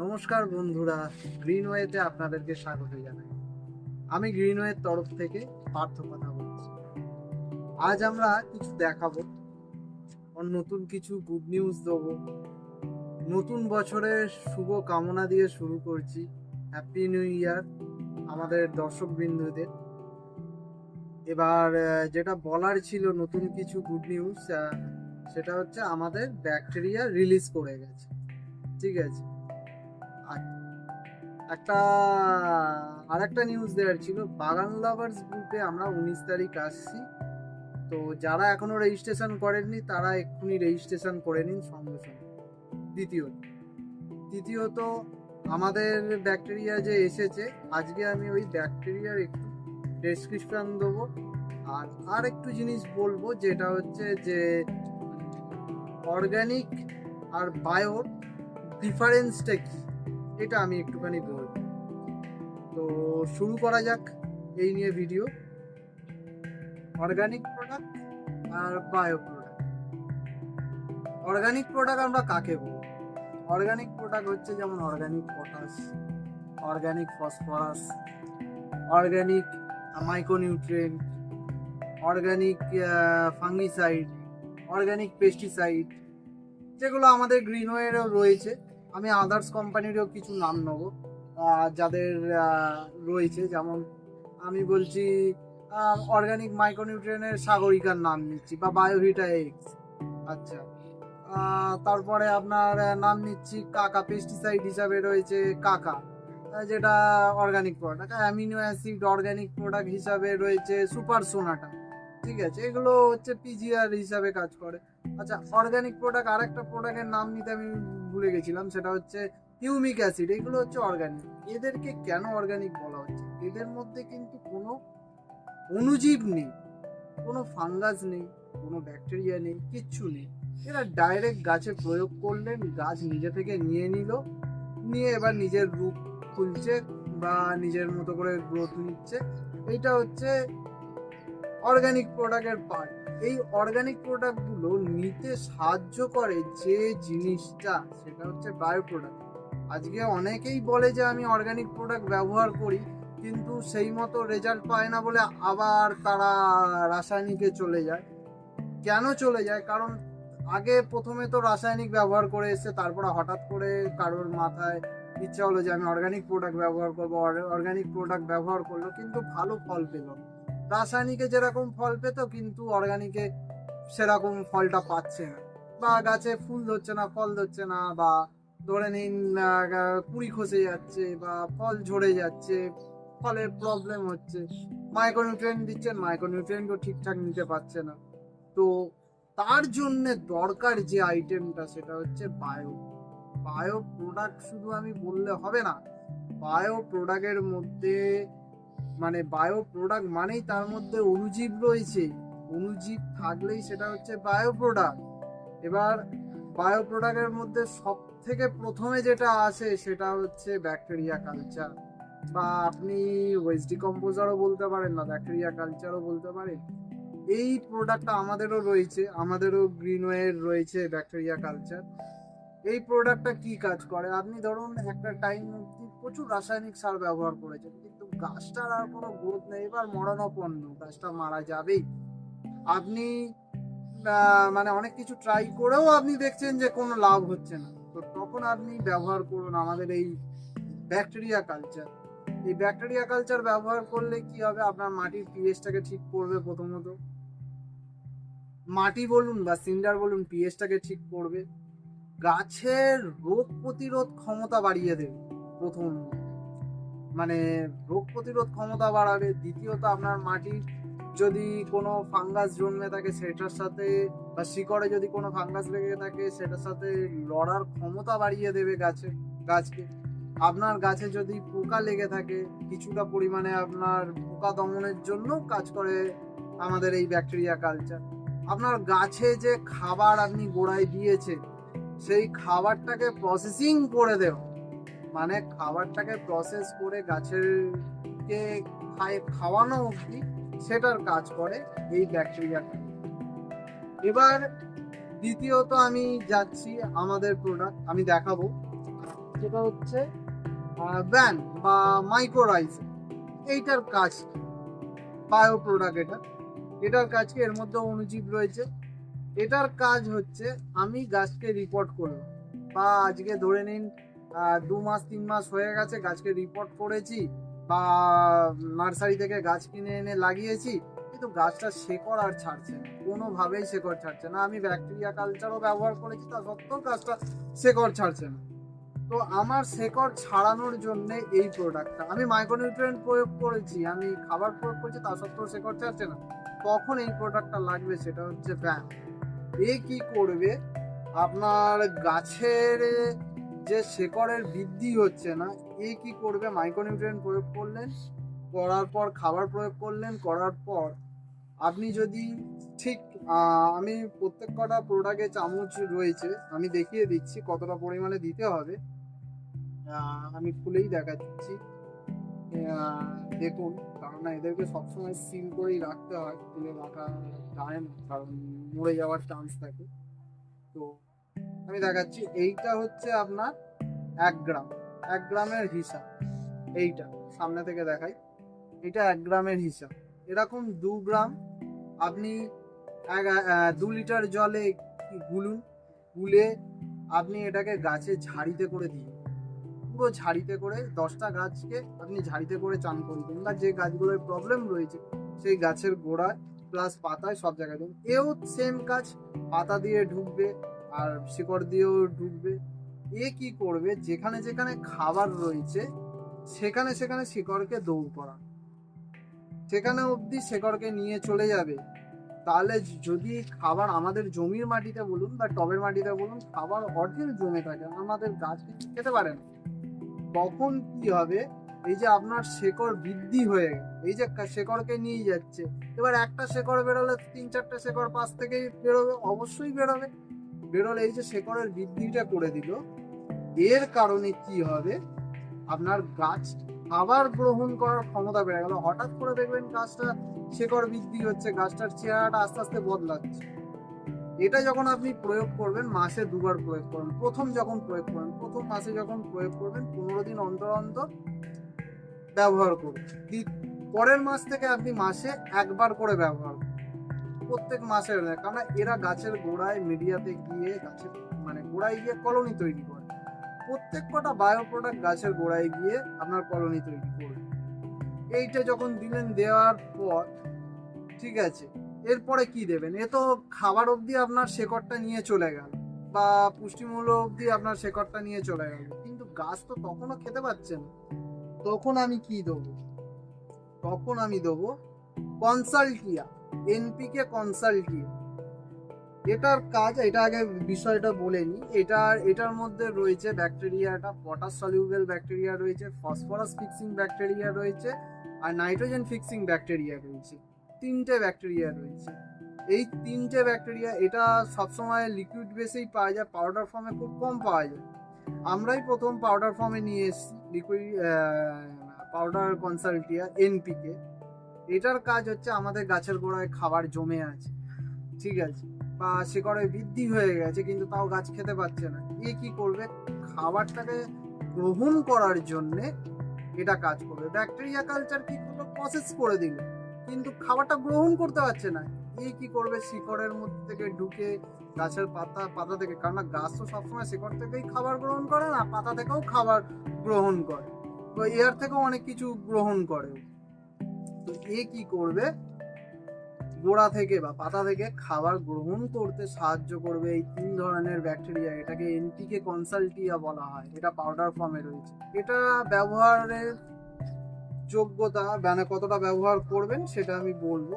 নমস্কার বন্ধুরা, গ্রিনওয়েতে আপনাদেরকে স্বাগত জানাই। আমি গ্রিনওয়ের তরফ থেকে পার্থ কথা বলছি। আজ আমরা কিছু দেখাবো নতুন কিছু গুড নিউজ দেবো। নতুন বছরের শুভ কামনা দিয়ে শুরু করছি। হ্যাপি নিউ ইয়ার আমাদের দর্শক বিন্দুদের এবার যেটা বলার ছিল নতুন কিছু গুড নিউজ সেটা হচ্ছে আমাদের ব্যাকটেরিয়া রিলিজ করে গেছে। ঠিক আছে? একটা, আরেকটা নিউজ দেওয়ার ছিল, বাগান লাভার্স গ্রুপে আমরা উনিশ তারিখ আসছি। তো যারা এখনও রেজিস্ট্রেশন করেননি, তারা এক্ষুনি রেজিস্ট্রেশন করে নিন সঙ্গে সঙ্গে। দ্বিতীয়ত, তৃতীয়ত, আমাদের ব্যাকটেরিয়া যে এসেছে, আজকে আমি ওই ব্যাকটেরিয়ার একটু ডেসক্রিপশন দেবো। আর আর একটু জিনিস বলব, যেটা হচ্ছে যে অর্গানিক আর বায়োর ডিফারেন্সটা কি, এটা আমি একটুখানি বলব। শুরু করা যাক এই নিয়ে ভিডিও অর্গানিক প্রোডাক্ট আর বায়ো প্রোডাক্ট অর্গানিক প্রোডাক্ট আমরা কাকে বলব? অর্গানিক প্রোডাক্ট হচ্ছে যেমন organic potash organic phosphorus organic micronutrient organic fungicide organic pesticide যেগুলো আমাদের গ্রিনওয়েরও রয়েছে। আমি আদার্স কোম্পানিরও কিছু নাম নেব। যাদের রয়েছে, যেমন আমি বলছি অর্গানিক মাইক্রোনিউট্রিয়েন্টের সাগরিকার নাম নিচ্ছি বা বায়োভিটা এক্স আচ্ছা। তারপরে আপনার নাম নিচ্ছি কাকা পেস্টিসাইড হিসাবে রয়েছে কাকা যেটা organic product amino acid organic product হিসাবে রয়েছে সুপার সোনাটা ঠিক আছে? এগুলো হচ্ছে পিজিআর হিসাবে কাজ করে। আচ্ছা অর্গানিক প্রোডাক্ট আরেকটা প্রোডাক্টের নাম নিতে আমি ভুলে গেছিলাম, সেটা হচ্ছে হিউমিক অ্যাসিড, এগুলো হচ্ছে অর্গানিক এদেরকে কেন অর্গানিক বলা হচ্ছে? এদের মধ্যে কিন্তু কোনো অণুজীব নেই, কোনো ফাঙ্গাস নেই, কোনো ব্যাকটেরিয়া নেই, কিচ্ছু নেই। এরা ডাইরেক্ট গাছে প্রয়োগ করলেন, গাছ নিজে থেকে নিয়ে নিল, নিয়ে এবার নিজের রূপ খুলছে বা নিজের মতো করে গ্রোথ নিচ্ছে। এইটা হচ্ছে অর্গানিক প্রোডাক্টের পার্ট এই অর্গানিক প্রোডাক্টগুলো নিতে সাহায্য করে যে জিনিসটা, সেটা হচ্ছে বায়ো প্রোডাক্ট আজকে অনেকেই বলে যে আমি অর্গানিক প্রোডাক্ট ব্যবহার করি, কিন্তু সেই মতো রেজাল্ট পায় না বলে আবার তারা রাসায়নিকে চলে যায়। কেন চলে যায়? কারণ আগে প্রথমে তো রাসায়নিক ব্যবহার করে এসে তারপরে হঠাৎ করে কারোর মাথায় ইচ্ছা হলো যে আমি অর্গানিক প্রোডাক্ট ব্যবহার করব অর্গানিক প্রোডাক্ট ব্যবহার করল, কিন্তু ভালো ফল পেল রাসায়নিকে যেরকম ফল পেত, কিন্তু অর্গানিকে সেরকম ফলটা পাচ্ছে না। বা গাছে ফুল ধরছে না, ফল ধরছে না, বা ধরে নিন কুড়ি খসে যাচ্ছে বা ফল ঝরে যাচ্ছে, ফলের প্রবলেম হচ্ছে। মাইক্রোনিউট্রিয়েন্ট দিচ্ছেন মাইক্রোনিউট্রিয়েন্টও ঠিকঠাক নিতে পারছে না। তো তার জন্য দরকার যে আইটেমটা সেটা হচ্ছে বায়ো বায়ো প্রোডাক্ট শুধু আমি বললে হবে না বায়ো প্রোডাক্টের মধ্যে মানে বায়ো প্রোডাক্ট মানেই তার মধ্যে অণুজীব রয়েছে। অণুজীব থাকলেই সেটা হচ্ছে বায়ো প্রোডাক্ট এবার বায়ো প্রোডাক্টের মধ্যে সব থেকে প্রথমে যেটা আসে সেটা হচ্ছে ব্যাকটেরিয়া কালচার বা আপনি ওয়েস্ট ডিকম্পোজারও বলতে পারেন না ব্যাকটেরিয়া কালচারও বলতে পারেন, এই প্রোডাক্টটা আমাদেরও রয়েছে, আমাদেরও গ্রিনওয়ের রয়েছে ব্যাকটেরিয়া কালচার এই প্রোডাক্টটা কি কাজ করে? আপনি ধরুন একটা টাইম অবধি প্রচুর রাসায়নিক সার ব্যবহার করেছেন, কিন্তু গাছটার আর কোনো গ্রোথ নেই, এবার মরণাপন্ন গাছটা মারা যাবেই। আপনি মানে অনেক কিছু ট্রাই করেও আপনি দেখছেন যে কোনো লাভ হচ্ছে না। তখন আপনি ব্যবহার করুন আমাদের এই ব্যাকটেরিয়া কালচার এই ব্যাকটেরিয়া কালচার ব্যবহার করলে কি হবে? আপনার মাটির পিএইচটাকে ঠিক করবে প্রথমত। মাটি বলুন বা সিন্ডার বলুন পিএইচটাকে ঠিক করবে। গাছের রোগ প্রতিরোধ ক্ষমতা বাড়িয়ে দেবে প্রথম। মানে রোগ প্রতিরোধ ক্ষমতা বাড়াবে। দ্বিতীয়ত আপনার মাটির যদি কোনো ফাঙ্গাস জন্মে থাকে, সেটার সাথে বা শিকড়ে যদি কোনো ফাঙ্গাস লেগে থাকে, সেটার সাথে লড়ার ক্ষমতা বাড়িয়ে দেবে গাছে, গাছকে। আপনার গাছে যদি পোকা লেগে থাকে, কিছুটা পরিমাণে আপনার পোকা দমনের জন্য কাজ করে আমাদের এই ব্যাকটেরিয়া কালচার আপনার গাছে যে খাবার আপনি গোড়ায় দিয়েছে সেই খাবারটাকে প্রসেসিং করে দেও মানে খাবারটাকে প্রসেস করে গাছের কে খাওয়ানো অবধি সেটার কাজ করে এই ব্যাকটেরিয়া এবার দ্বিতীয়ত আমি যাচ্ছি আমাদের প্রোডাক্ট আমি দেখাবো। সেটা হচ্ছে ব্যান বা মাইক্রোরাইজ এইটার কাজ বায়ো প্রোডাক্ট এটা। এটার কাজ কি? এর মধ্যে অনুজীব রয়েছে। এটার কাজ হচ্ছে, আমি গাছকে রিপোর্ট করলাম। বা আজকে ধরে নিন দু মাস, তিন মাস হয়ে গেছে, গাছকে রিপোর্ট করেছি। বা নার্সারি থেকে গাছ কিনে এনে লাগিয়েছি, কিন্তু গাছটা শেকড় আর ছাড়ছে না। কোনোভাবেই শেকড় ছাড়ছে না। আমি ব্যাকটেরিয়া কালচারও ব্যবহার করেছি, তা সত্ত্বেও গাছটা শেকড় ছাড়ছে না। তো আমার শেকড় ছাড়ানোর জন্য এই প্রোডাক্টটা আমি মাইক্রোনিউট্রিয়েন্ট প্রয়োগ করেছি, আমি খাবার প্রয়োগ করেছি, তা সত্ত্বেও শেকড় ছাড়ছে না। তখন এই প্রোডাক্টটা লাগবে সেটা হচ্ছে ব্যান এ কি করবে? আপনার গাছের যে শেকড়ের বৃদ্ধি হচ্ছে না এ কি করবে? মাইক্রোনিউট্রিয়েন্ট প্রয়োগ করলেন, করার পর খাবার প্রয়োগ করলেন, করার পর আপনি যদি ঠিক আমি প্রত্যেক কটা প্রোডাক্টে চামচ রয়েছে, আমি দেখিয়ে দিচ্ছি কতটা পরিমাণে দিতে হবে। আমি খুলেই দেখাচ্ছি। দেখুন, কারণ এদেরকে সবসময় সিল করেই রাখতে হয়, খুলে রাখা যায় না, কারণ মরে যাওয়ার চান্স থাকে। তো আমি দেখাচ্ছি, এইটা হচ্ছে আপনার এক গ্রাম। এক গ্রামের হিসাব, এইটা সামনে থেকে দেখাই। এটা এক গ্রামের হিসাব। এরকম দু গ্রাম, আপনি দু লিটার জলে গুলুন, গুলে আপনি এটাকে গাছে ঝাড়িতে করে দিন। পুরো ঝাড়িতে করে দশটা গাছকে আপনি ঝাড়িতে করে চান করে দিন বা যে গাছগুলোর প্রবলেম রয়েছে, সেই গাছের গোড়ায় প্লাস পাতায় সব জায়গায় দিন। এও সেম কাজ, পাতা দিয়ে ঢুকবে, আর শিকড় দিয়েও ঢুকবে। এ কি করবে? যেখানে যেখানে খাবার রয়েছে, সেখানে সেখানে শিকড়কে দৌড় করা। সেখানে অবধি শেকড়কে নিয়ে চলে যাবে। তাহলে যদি খাবার আমাদের জমির মাটিতে বলুন বা টবের মাটিতে বলুন, খাবার অর্ধেক জমে থাকে, আমাদের গাছ কিছু খেতে পারে না। তখন কি হবে? এই যে আপনার শেকড় বৃদ্ধি হয়ে এই যে শেকড়কে নিয়ে যাচ্ছে। এবার একটা শেকড় বেরোলে তিন চারটে শেকড় পাশ থেকেই বেরোবে, অবশ্যই বেরোবে। বেরোলে এই যে শেকড়ের বৃদ্ধিটা করে দিল। এর কারণে কি হবে? আপনার গাছ আবার গ্রহণ করার ক্ষমতা বেড়ে গেল। হঠাৎ করে দেখবেন গাছটা শেকড় বৃদ্ধি হচ্ছে গাছটার চেহারাটা আস্তে আস্তে বদলাচ্ছে। এটা যখন আপনি প্রয়োগ করবেন মাসে দুবার প্রয়োগ করবেন প্রথম যখন প্রয়োগ করবেন প্রথম মাসে যখন প্রয়োগ করবেন পনেরো দিন অন্তর অন্তর ব্যবহার করুন। পরের মাস থেকে আপনি মাসে একবার করে ব্যবহার করুন। প্রত্যেক নয়, কারণ এরা গাছের গোড়ায় মিডিয়াতে গিয়ে গাছের মানে গোড়ায় গিয়ে কলোনি তৈরি করে। প্রত্যেক কটা বায়ো প্রোডাক্ট গাছের গোড়ায় গিয়ে আপনার কলোনি তৈরি করবে। এইটা যখন দিলেন দেওয়ার পর, ঠিক আছে, এরপরে কি দেবেন? এ তো খাবার অবধি আপনার শেকড়টা নিয়ে চলে গেল বা পুষ্টিমূল্য অবধি আপনার শেকড়টা নিয়ে চলে গেল। কিন্তু গাছ তো তখনও খেতে পাচ্ছে না। তখন আমি কি দেবো? তখন আমি দেবো কনসাল্টিয়া এনপিকে কনসাল্টিয়া এটার কাজ, এটা আগে বিষয়টা বলে নি। এটার এটার মধ্যে রয়েছে ব্যাকটেরিয়াটা, পটাশ সলিউবেল ব্যাকটেরিয়া রয়েছে, ফসফরাস ফিক্সিং ব্যাকটেরিয়া রয়েছে, আর নাইট্রোজেন ফিক্সিং ব্যাকটেরিয়া রয়েছে। তিনটে ব্যাকটেরিয়া রয়েছে। এই তিনটে ব্যাকটেরিয়া, এটা সবসময় লিকুইড বেসেই পাওয়া যায়, পাউডার ফর্মে খুব কম পাওয়া যায়। আমরাই প্রথম পাউডার ফর্মে নিয়ে এসেছি, লিকুইড পাউডার কনসাল্টিয়া, এনপিকে। এটার কাজ হচ্ছে আমাদের গাছের গোড়ায় খাবার জমে আছে। ঠিক আছে। বা শিকড়ে বৃদ্ধি হয়ে গেছে, কিন্তু তাও গাছ খেতে পাচ্ছে না। এ কি করবে? খাবারটাকে গ্রহণ করার জন্যে এটা কাজ করবে। ব্যাকটেরিয়া কালচার কি করবে প্রসেস করে দিল কিন্তু খাবারটা গ্রহণ করতে পারছে না। এ কি করবে? শিকড়ের মধ্যে থেকে ঢুকে গাছের পাতা পাতা থেকে, কারণ না, গাছ তো সবসময় শিকড় থেকেই খাবার গ্রহণ করে না, পাতা থেকেও খাবার গ্রহণ করে। তো এর থেকেও অনেক কিছু গ্রহণ করে। তো এ কি করবে? গোড়া থেকে বা পাতা থেকে খাবার গ্রহণ করতে সাহায্য করবে এই তিন ধরনের ব্যাকটেরিয়া, এটাকে এনটিকে কনসাল্টিয়া বলা হয়, এটা পাউডার ফর্মে রয়েছে। এটা ব্যবহারের যোগ্যতা মানে কতটা ব্যবহার করবেন সেটা আমি বলব।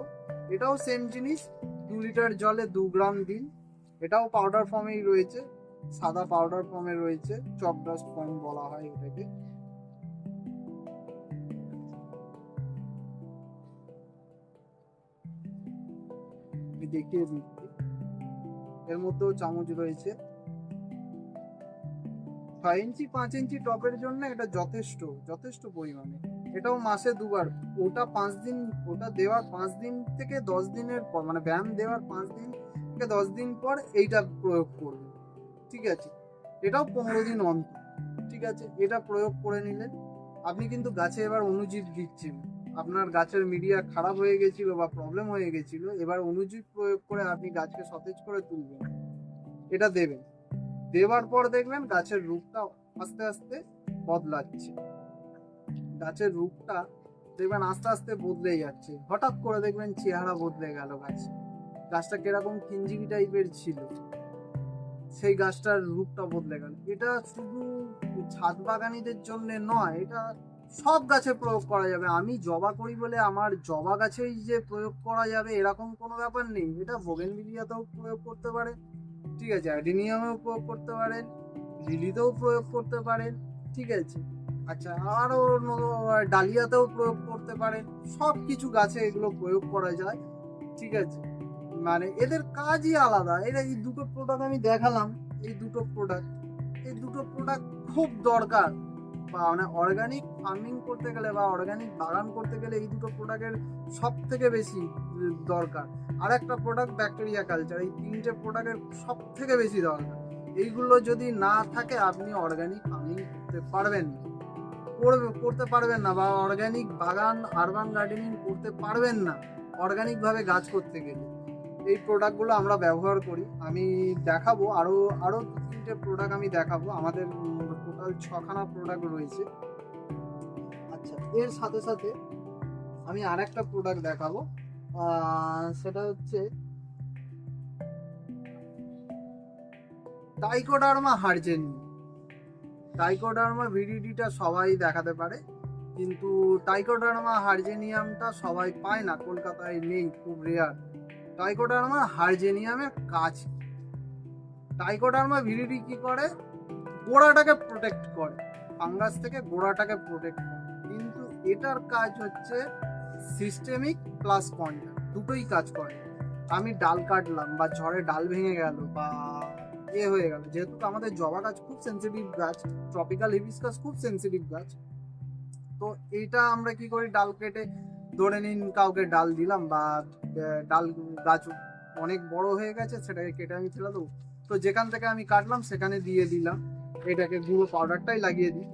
এটাও সেম জিনিস, দু লিটার জলে দু গ্রাম দিন। এটাও পাউডার ফর্মেই রয়েছে, সাদা পাউডার ফর্মে রয়েছে চক ডাস্ট ফর্ম বলা হয় এটাকে আমি দেখিয়ে দিচ্ছি এর মধ্যেও চামচ রয়েছে। ছয় ইঞ্চি, পাঁচ ইঞ্চি টপের জন্য এটা যথেষ্ট যথেষ্ট পরিমাণে। এটাও মাসে দুবার। ওটা পাঁচ দিন, ওটা দেওয়ার পাঁচ দিন থেকে দশ দিনের পর মানে ব্যায়াম দেওয়ার পাঁচ দিন থেকে দশ দিন পর এইটা প্রয়োগ করবে। ঠিক আছে? এটাও পনেরো দিন অন্তর। ঠিক আছে? এটা প্রয়োগ করে নিলেন। আপনি কিন্তু গাছে এবার অনুজীব দিচ্ছেন। আপনার গাছের মিডিয়া খারাপ হয়ে গেছিল বা প্রবলেম হয়ে গেছিল, এবার অনুজীব প্রয়োগ করে আপনি গাছকে সতেজ করে তুলবেন। এটা দেবেন। দেওয়ার পর দেখবেন গাছের রূপটা আস্তে আস্তে বদলাচ্ছে। গাছের রূপটা দেখবেন আস্তে আস্তে বদলে যাচ্ছে। হঠাৎ করে দেখবেন চেহারা বদলে গেল গাছে। গাছটা কীরকম কিঞ্জিরি টাইপের ছিল। সেই গাছটার রূপটা বদলে গেল। এটা শুধু ছাদ বাগানিদের জন্য নয়, এটা সব গাছে প্রয়োগ করা যাবে। আমি জবা করি বলে আমার জবা গাছেই যে প্রয়োগ করা যাবে, এরকম কোনো ব্যাপার নেই। এটা ভোগেন বোগেনভিলিয়াতেও প্রয়োগ করতে পারে ঠিক আছে? অ্যাডিনিয়ামেও প্রয়োগ করতে পারেন, লিলিতেও প্রয়োগ করতে পারেন, ঠিক আছে? আচ্ছা আরও ডালিয়াতেও প্রয়োগ করতে পারেন। সব কিছু গাছে এগুলো প্রয়োগ করা যায়, ঠিক আছে? মানে এদের কাজই আলাদা। এরা এই দুটো প্রোডাক্ট আমি দেখালাম, এই দুটো প্রোডাক্ট এই দুটো প্রোডাক্ট খুব দরকার। বা মানে অর্গানিক ফার্মিং করতে গেলে বা অর্গানিক বাগান করতে গেলে এই দুটো প্রোডাক্টের সব থেকে বেশি দরকার। আর একটা প্রোডাক্ট ব্যাকটেরিয়া কালচার এই তিনটে প্রোডাক্টের সব থেকে বেশি দরকার। এইগুলো যদি না থাকে, আপনি অর্গানিক ফার্মিং করতে পারবেন না। করবে, করতে পারবেন না বা অর্গানিক বাগান আরবান গার্ডেনিং করতে পারবেন না অর্গানিক ভাবে গাছ করতে গেলে। এই প্রোডাক্টগুলো আমরা ব্যবহার করি। আমি দেখাবো আরও আরও তিনটে প্রোডাক্ট আমি দেখাবো। আমাদের টোটাল ছখানা প্রোডাক্ট রয়েছে। আচ্ছা এর সাথে সাথে আমি আর একটা প্রোডাক্ট দেখাবো সেটা হচ্ছে টাইকোডার্মা হার্জেনি টাইকোডার্মা ভিডিডিটা সবাই দেখাতে পারে, কিন্তু টাইকোডার্মা হার্জেনিয়ামটা সবাই পায় না, কলকাতায় নেই, খুব রেয়ার টাইকোডার্মা হার্জেনিয়ামের কাজ? টাইকোডার্মা ভিডিডি কি করে? গোড়াটাকে প্রোটেক্ট করে ফাঙ্গাস থেকে গোড়াটাকে প্রোটেক্ট করে। এটার কাজ হচ্ছে সিস্টেমিক প্লাস কন্ট্যাক্ট দুটোই কাজ করে। আমি ডাল কাটলাম বা ঝড়ে ডাল ভেঙে গেল বা এ হয়ে গেল, যেহেতু আমাদের জবা গাছ খুব সেন্সিটিভ গাছ ট্রপিক্যাল হিবিস্কাস খুব সেন্সিটিভ গাছ, তো এইটা আমরা কি করি, ডাল কেটে ধরে নিন কাউকে ডাল দিলাম বা ডাল গাছ অনেক বড় হয়ে গেছে, সেটাকে কেটে আমি ফেলে দেবো। তো যেখান থেকে আমি কাটলাম, সেখানে দিয়ে দিলাম। এটাকে গুঁড়ো পাউডারটাই লাগিয়ে দিই।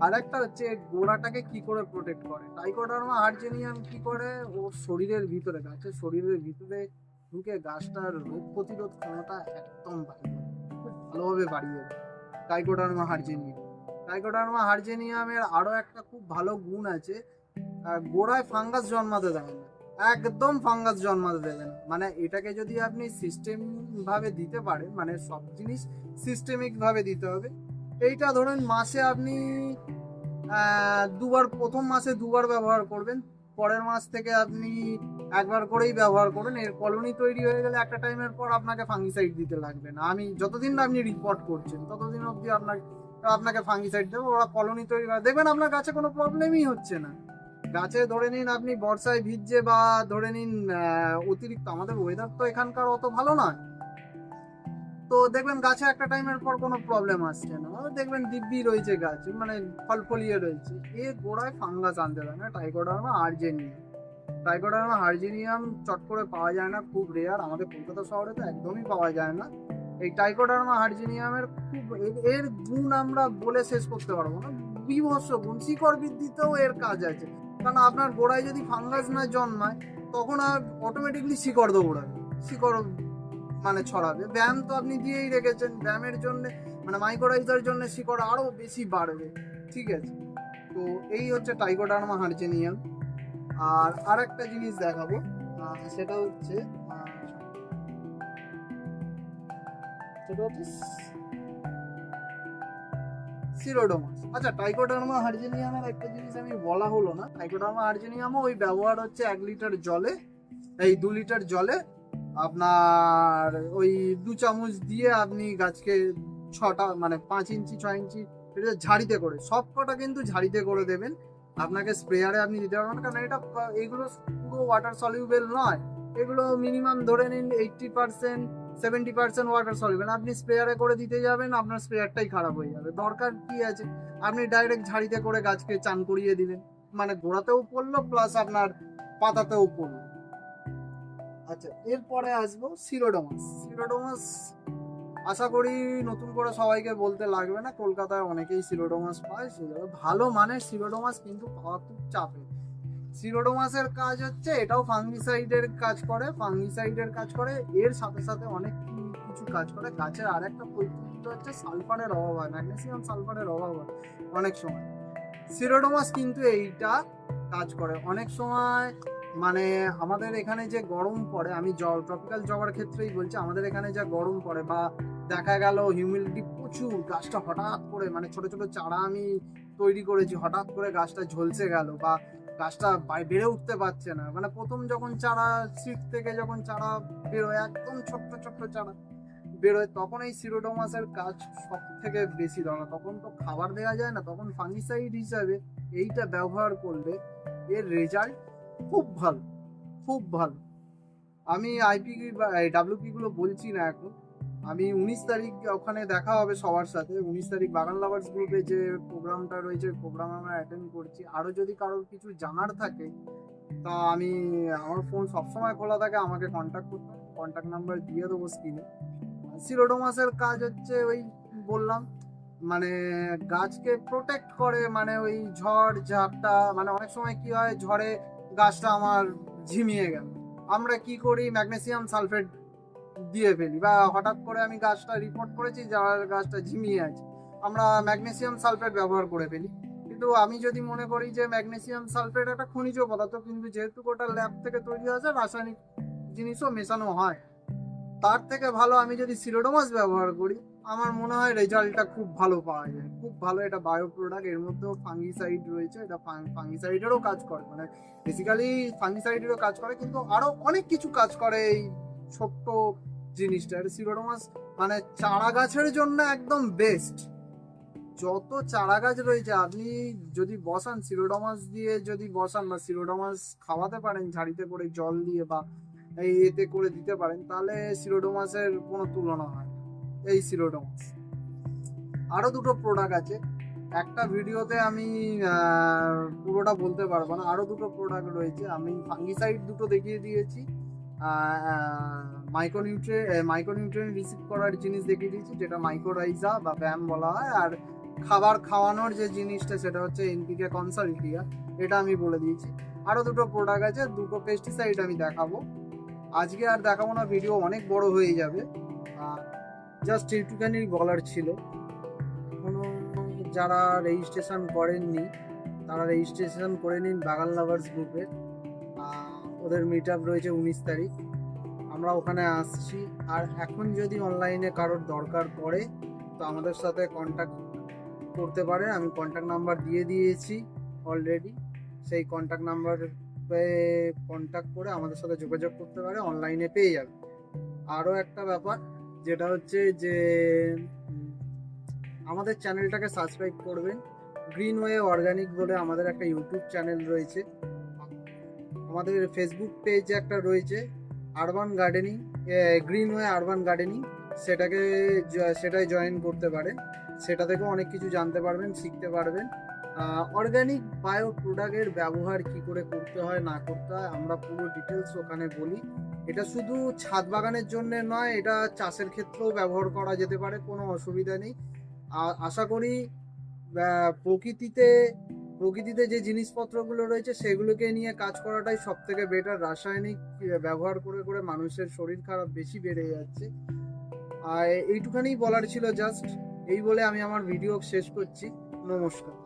আর একটা হচ্ছে গোড়াটাকে কি করে প্রোটেক্ট করে? টাইকোডার্মা আর্জেনিয়াম কি করে? ওর শরীরের ভিতরে, গাছের শরীরের ভিতরে ঢুকে গাছটার রোগ প্রতিরোধ ক্ষমতা একদম বাড়িয়ে ভালোভাবে বাড়িয়ে দেয়। টাইকোডার্মা হার্জেনিয়াম টাইকোডার্মা হার্জেনিয়ামের আরও একটা খুব ভালো গুণ আছে গোড়ায় ফাঙ্গাস জন্মাতে দেবে না। একদম ফাঙ্গাস জন্মাতে দেবে না। মানে এটাকে যদি আপনি সিস্টেম ভাবে দিতে পারেন মানে সব জিনিস সিস্টেমিক ভাবে দিতে হবে এইটা ধরুন মাসে আপনি দুবার, প্রথম মাসে দুবার ব্যবহার করবেন। পরের মাস থেকে আপনি একবার করেই ব্যবহার করুন। এর কলোনি তৈরি হয়ে গেলে একটা টাইমের পর আপনাকে ফাঙ্গিসাইড দিতে লাগবে না। আমি যতদিন আপনি রিপোর্ট করছেন, ততদিন অবধি আপনাকে আপনাকে ফাঙ্গিসাইড দেবো। ওরা কলোনি তৈরি করে, দেখবেন আপনার গাছে কোনো প্রবলেমই হচ্ছে না। গাছে ধরে নিন আপনি বর্ষায় ভিজছে বা ধরে নিন অতিরিক্ত, আমাদের ওয়েদার তো এখানকার অত ভালো নয়। তো দেখবেন গাছে একটা টাইমের পর কোনো প্রবলেম আসছে না। দেখবেন দিব্যি রয়েছে গাছ মানে ফল ফলিয়ে রয়েছে। এ গোড়ায় ফাঙ্গাস আনতে পারে না টাইকোডার্মা আর্জেনিয়াম টাইকোডার্মা হার্জেনিয়াম চট করে পাওয়া যায় না, খুব রেয়ার আমাদের কলকাতা শহরে তো একদমই পাওয়া যায় না। এই টাইকোডার্মা হার্জেনিয়ামের খুব, এর গুণ আমরা বলে শেষ করতে পারব না। বিভৎস গুণ, শিকড় বৃদ্ধিতেও এর কাজ আছে। কারণ আপনার গোড়ায় যদি ফাঙ্গাস না জন্মায়, তখন আর অটোমেটিকলি শিকড় দৌড়াবে। শিকড় মানে ছড়াবে। ব্যায়াম তো আপনি দিয়েই রেখেছেন। ব্যায়ামের জন্য মানে মাইক্রোরাইজার জন্য শিকড় আরও বেশি বাড়বে। ঠিক আছে? তো এই হচ্ছে টাইকোডার্মা হার্জেনিয়াম আর আর একটা জিনিস দেখাবো। সেটা হচ্ছে আহ, সেটা হচ্ছে সিরোডোমাস আচ্ছা টাইকোডার্মা হার্জেনিয়ামের একটা জিনিস আমি বলা হলো না। টাইকোডার্মা হার্জেনিয়ামও ওই ব্যবহার হচ্ছে এক লিটার জলে এই দু লিটার জলে আপনার ওই দু চামচ দিয়ে আপনি গাছকে ছটা মানে পাঁচ ইঞ্চি, ছয় ইঞ্চি এটা ঝাড়িতে করে, সব কটা কিন্তু ঝাড়িতে করে দেবেন। আপনাকে স্প্রেয়ারে আপনি দিতে পারবেন কারণ এটা এগুলো পুরো ওয়াটার সলিউবেল নয়। এগুলো মিনিমাম ধরে নিন eighty percent seventy percent water soluble আপনি স্প্রেয়ারে করে দিতে যাবেন, আপনার স্প্রেয়ারটাই খারাপ হয়ে যাবে। দরকার কি আছে? আপনি ডাইরেক্ট ঝাড়িতে করে গাছকে চান করিয়ে দিলেন। মানে গোড়াতেও পড়ল প্লাস আপনার পাতাতেও পড়ল। আচ্ছা এরপরে আসব সিরোডোমাস। সিরোডোমাস আশা করি নতুন করে সবাইকে বলতে লাগবে না, কলকাতায় অনেকেই সিরোডোমাস পায় সেগুলো ভালো মানের সিরোডোমাস কিন্তু পাওয়া খুব চাপে। সিরোডোমাসের কাজ হচ্ছে এটাও ফাঙ্গিসাইডের কাজ করে, ফাঙ্গিসাইডের কাজ করে, এর সাথে সাথে অনেক কিছু কাজ করে, গাছের আরেকটা বৈশিষ্ট্য হচ্ছে সালফারের অভাব হয়, ম্যাগনেসিয়াম সালফারের অভাব হয় অনেক সময়। সিরোডোমাস কিন্তু এইটা কাজ করে, অনেক সময় মানে আমাদের এখানে যে গরম পড়ে, আমি ট্রপিক্যাল জবার ক্ষেত্রেই বলছি, আমাদের এখানে যা গরম পড়ে বা দেখা গেল হিউমিডিটি প্রচুর, গাছটা হঠাৎ করে মানে ছোট ছোট চারা আমি তৈরি করেছি, হঠাৎ করে গাছটা ঝলসে গেল বা গাছটা বেড়ে উঠতে পারছে না। মানে প্রথম যখন চারা সিট থেকে যখন চারা বেরোয়, একদম ছোট্ট ছোট্ট চারা বেরোয়, তখন এই সিরোডোমাসের কাজ সব থেকে বেশি দরকার তখন তো খাবার দেওয়া যায় না, তখন ফাঙ্গিসাইড হিসাবে এইটা ব্যবহার করলে এর রেজাল্ট খুব ভালো খুব ভালো। আমি আইপি বা ডাব্লিউপি গুলো বলছি না এখন। আমি উনিশ তারিখ ওখানে দেখা হবে সবার সাথে। উনিশ তারিখ বাগান লাভার্স গ্রুপে যে প্রোগ্রামটা রয়েছে, প্রোগ্রাম আমরা অ্যাটেন্ড করছি। আরও যদি কারোর কিছু জানার থাকে, তা আমি, আমার ফোন সবসময় খোলা থাকে, আমাকে কন্ট্যাক্ট করতে কন্ট্যাক্ট নাম্বার দিয়ে দেবো স্ক্রিনে সিরোডোমাসের কাজ হচ্ছে ওই বললাম মানে গাছকে প্রোটেক্ট করে মানে ওই ঝড়, ঝাপটা মানে অনেক সময় কি হয়, ঝড়ে গাছটা আমার ঝিমিয়ে গেল। আমরা কি করি? ম্যাগনেসিয়াম সালফেট দিয়ে ফেলি। বা হঠাৎ করে আমি গাছটা রিপোর্ট করেছি, যার গাছটা ঝিমিয়ে আছে। আমরা ম্যাগনেসিয়াম সালফেট ব্যবহার করে ফেলি। কিন্তু আমি যদি মনে করি যে ম্যাগনেসিয়াম সালফেট একটা খনিজ পদার্থ, কিন্তু যেহেতু ওটা ল্যাব থেকে তৈরি হয়েছে, রাসায়নিক জিনিসও মেশানো হয়। তার থেকে ভালো আমি যদি সিরোডোমাস ব্যবহার করি আমার মনে হয় রেজাল্টটা খুব ভালো পাওয়া যায়। খুব ভালো এটা বায়ো প্রোডাক্টের মধ্যেও ফাঙ্গিসাইড রয়েছে, এটা ফাঙ্গিসাইডেরও কাজ করে। মানে বেসিক্যালি ফাঙ্গিসাইডেরও কাজ করে, কিন্তু আরও অনেক কিছু কাজ করে এই ছোট্ট জিনিসটা। এটা সিরোডোমাস মানে চারা গাছের জন্য একদম বেস্ট যত চারা গাছ রয়েছে, আপনি যদি বসান সিরোডোমাস দিয়ে যদি বসান বা সিরোডোমাস খাওয়াতে পারেন, ঝাড়িতে করে জল দিয়ে বা এই এতে করে দিতে পারেন, তাহলে সিরোডোমাসের কোনো তুলনা হয়। এই সিরোডোমাস আরও দুটো প্রোডাক্ট আছে। একটা ভিডিওতে আমি পুরোটা বলতে পারব না। আরও দুটো প্রোডাক্ট রয়েছে। আমি ফাঙ্গিসাইড দুটো দেখিয়ে দিয়েছি। মাইক্রোনিউট্রে মাইক্রোনিউট্রিয়েন্ট রিসিভ করার জিনিস দেখিয়ে দিয়েছি, যেটা মাইক্রোরাইজা বা ব্যায়াম বলা হয়। আর খাবার খাওয়ানোর যে জিনিসটা, সেটা হচ্ছে এনপিকে কনসালটিয়া এটা আমি বলে দিয়েছি। আরও দুটো প্রোডাক্ট আছে, দুটো পেস্টিসাইড আমি দেখাবো। আজকে আর দেখাবো না, ভিডিও অনেক বড় হয়ে যাবে। জাস্ট এইটুখানি বলার ছিল। কোনো যারা রেজিস্ট্রেশন করেননি, তারা রেজিস্ট্রেশন করে নিন বাগান লাভার্স গ্রুপে ওদের মিট আপ রয়েছে উনিশ তারিখ। আমরা ওখানে আসছি। আর এখন যদি অনলাইনে কারোর দরকার পড়ে, তো আমাদের সাথে কন্ট্যাক্ট করতে পারে আমি কন্ট্যাক্ট নাম্বার দিয়ে দিয়েছি অলরেডি সেই কন্ট্যাক্ট নাম্বার কন্ট্যাক্ট করে আমাদের সাথে যোগাযোগ করতে পারে অনলাইনে পেয়ে যাবে। আরও একটা ব্যাপার যেটা হচ্ছে যে আমাদের চ্যানেলটাকে সাবস্ক্রাইব করবেন। গ্রিন ওয়ে অর্গানিক বলে আমাদের একটা ইউটিউব চ্যানেল রয়েছে। আমাদের ফেসবুক পেজ একটা রয়েছে urban gardening green way urban gardening সেটাকে সেটাই জয়েন করতে পারেন। সেটা থেকেও অনেক কিছু জানতে পারবেন, শিখতে পারবেন। অর্গ্যানিক বায়ো প্রোডাক্টের ব্যবহার কি করে করতে হয়, না করতে হয়, আমরা পুরো ডিটেলস ওখানে বলি। এটা শুধু ছাদ বাগানের জন্য নয়, এটা চাষের ক্ষেত্রেও ব্যবহার করা যেতে পারে, কোনো অসুবিধা নেই। আশা করি প্রকৃতিতে প্রকৃতিতে যে জিনিসপত্রগুলো রয়েছে সেগুলোকে নিয়ে কাজ করাটাই সব থেকে বেটার রাসায়নিক ব্যবহার করে করে মানুষের শরীর খারাপ বেশি বেড়ে যাচ্ছে। আর এইটুখানি বলার ছিল জাস্ট এই বলে আমি আমার ভিডিও শেষ করছি। নমস্কার।